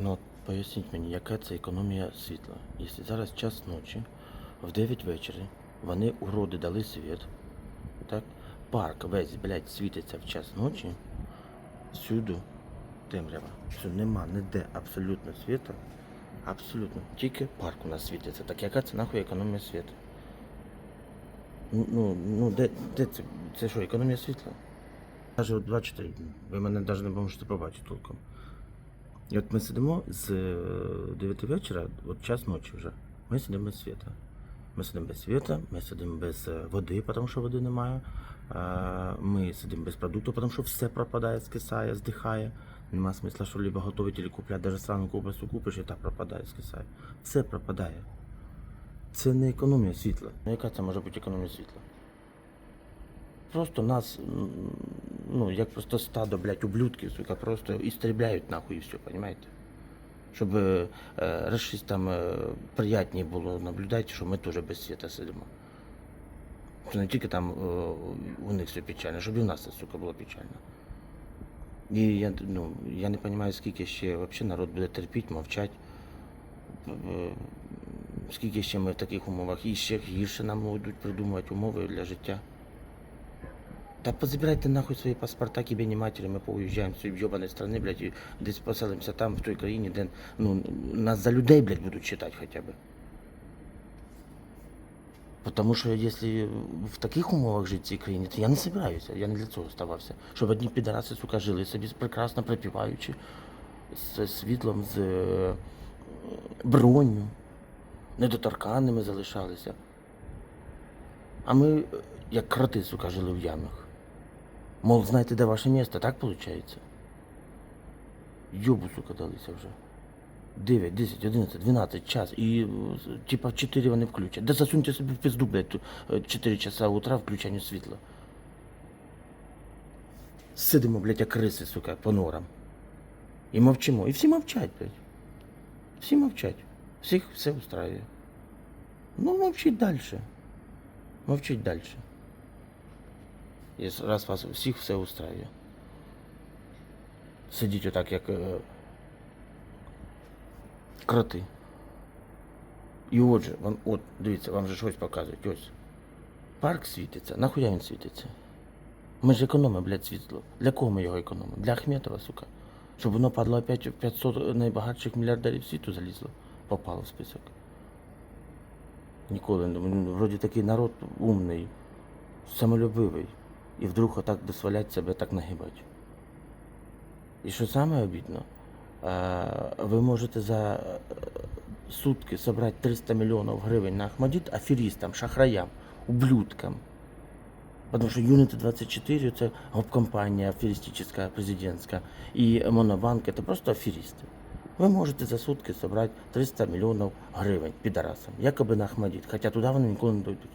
Ну, поясніть мені, яка це економія світла? Якщо зараз час ночі, в 9 вечора, вони уроди дали світ, так? Парк весь, блядь, світиться в час ночі, всюди темрява. Все, нема ніде абсолютно світу. Абсолютно. Тільки парк у нас світиться. Так яка це нахуй економія світу? Ну, ну, де, де це? Це що, економія світла? Навіть от бачите, ви мене навіть не можете побачити толком. І от ми сидимо з 9 вечора, от час ночі вже. Ми сидимо без світа. Ми сидимо без світа, ми сидимо без е, води, тому що води немає. Е, Ми сидимо без продуктів, тому що все пропадає, скисає, здихає. Нема смисла що-либо готувати чи купляти, навіть срану ковбасу купиш і так пропадає, скисає. Все пропадає. Це не економія світла. Ну, Яка це може бути економія світла? Просто нас, ну, як просто стадо, блядь, ублюдків, сука, просто істребляють нахуй і все, понимаете? Щоб е, расист там е, приятніше було наблюдати, що ми теж без світа сидимо. Що не тільки там е, у них все печально, щоб і у нас це, сука, було печально. І я, ну, я не розумію, скільки ще вообще народ буде терпіти, мовчати. Е, Скільки ще ми в таких умовах і ще гірше нам будуть придумувати умови для життя. Та позабирайте нахуй свої паспорта, кібені матері, ми поуїжджаємо з цієї вйобаної страни, блядь, і десь поселимося там, в той країні, де ну, нас за людей, блядь, будуть читати хоча б. Потому що якщо в таких умовах жити в цій країні, то я не собираюся, я не для цього ставався. Щоб одні підараси, сука, жили собі прекрасно припіваючи, з світлом, з е, броню, недоторканними залишалися. А ми, е, як кроти, сука, жили в ямах. Мол, знаєте, де ваше місце, так виходить? Йобу, сука, далися вже. 9, 10, 11, 12 час. І е, типа 4 вони включать. Да засуньте собі в пизду, блядь, е, 4 часа утра включання світла. Сидимо, блядь, як криси, сука, по норам. І мовчимо. І всі мовчать, блядь. Всі мовчать. Всіх все устраює. Ну, мовчіть далі. Мовчіть далі. І раз вас всіх все устраює. Сидіть отак, як е, кроти. І отже, вам, от, дивіться, вам же щось показують. Ось. Парк світиться. Нахуя він світиться? Ми ж економимо, блядь, світло. Для кого ми його економимо? Для Ахметова, сука. Щоб воно падло опять в 500 найбагатших мільярдерів світу залізло. Попало в список. Ніколи не вроді такий народ умний, самолюбивий І вдруг отак дозволять себе так нагибати. І що саме обідно, е, ви можете за е, сутки зібрати 300 мільйонів гривень на Ахмадіт аферістам, шахраям, ублюдкам. Потому что Unity 24 это гоп-компания аферистическая, президентская. И Монобанк это просто аферисты. Ви можете за сутки зібрати 300 мільйонів гривень підарасам, якоби на Ахмадіт, хоча туди вони ніколи не дойдуть.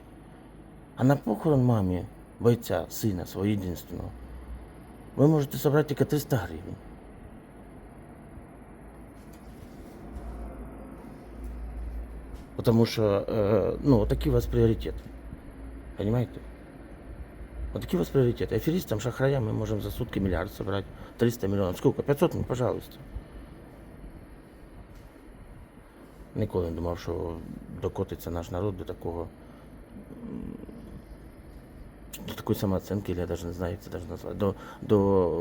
А на похорон мамі, бойця, сина свого єдинственного, ви можете зібрати тільки 300 гривень. Потому що, е, ну, такі у вас пріоритети. Понимаете? Вот такие у вас приоритеты. Аферистам, шахраям мы можем за сутки миллиард собрать. 300 миллионов. Сколько? 500? Ну, пожалуйста. Ніколи не думав, що докотиться наш народ до такого. До такої самооценки, я навіть не знаю, як це навіть назвати. До, до,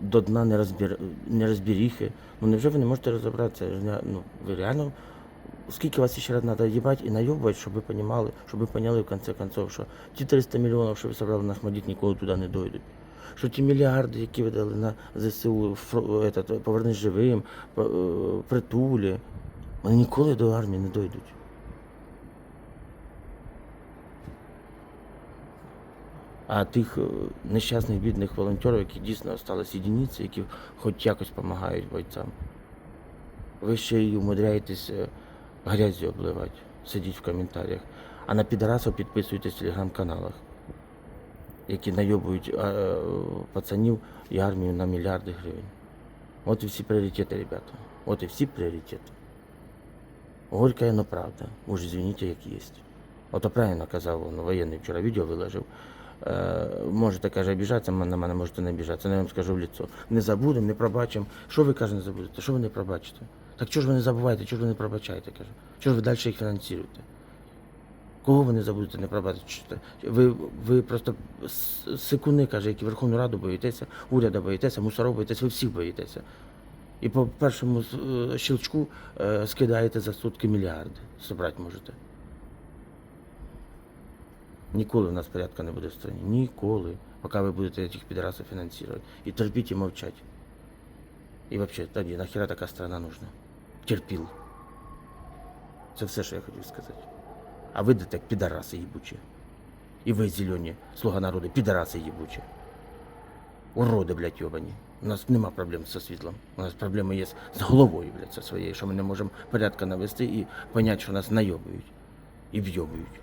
до дна нерозбір, нерозбіріхи. Ну невже ви не можете розібратися? Ну, ви реально скільки вас ще раз треба їбати і найобувати, щоб ви понімали, щоб ви поняли в конце концов, що ті 300 мільйонів, що ви собрали на Ахмадіт, ніколи туди не дойдуть. Що ті мільярди, які ви дали на ЗСУ, этот, живим, е, притулі, вони ніколи до армії не дойдуть. А тих е, нещасних бідних волонтерів, які дійсно сталися єдиниці, які хоч якось допомагають бойцям. Ви ще й умудряєтесь е, грязю обливати, сидіть в коментарях. А на підарасів підписуйтесь в телеграм-каналах, які найобують е, пацанів і армію на мільярди гривень. От і всі пріоритети, ребята. От і всі пріоритети. Горька, но правда. Уж извините, як є. Ото правильно казав воєнний вчора відео виложив. Е, можете, каже, обіжатися на мене, можете не обіжатися. але Я вам скажу в лицо. Не забудемо, не пробачимо. Що ви каже, не забудете? Що ви не пробачите? Так чого ж ви не забуваєте, чого ж ви не пробачаєте, кажу? Чого ж ви далі їх фінансуєте? Кого ви не забудете не пробачити? Ви, ви просто с- сикуни, каже, які Верховну Раду боїтеся, уряду боїтеся, мусоров боїтеся, ви всіх боїтеся. І по першому е, щелчку е, скидаєте за сутки мільярди. Собрати можете. Ніколи в нас порядка не буде в стране. Ніколи. Поки ви будете цих підрасів фінансувати. І терпіть і мовчать. І взагалі, тоді нахіра така страна нужна? Терпіл. Це все, що я хотів сказати. А ви так підараси їбучі. І ви зелені, слуга народу, підараси їбучі. Уроди, блядь, йобані. У нас нема проблем зі світлом. У нас проблеми є з головою, блядь, зі своєю, що ми не можемо порядка навести і поняти, що нас найобують. І вйобують.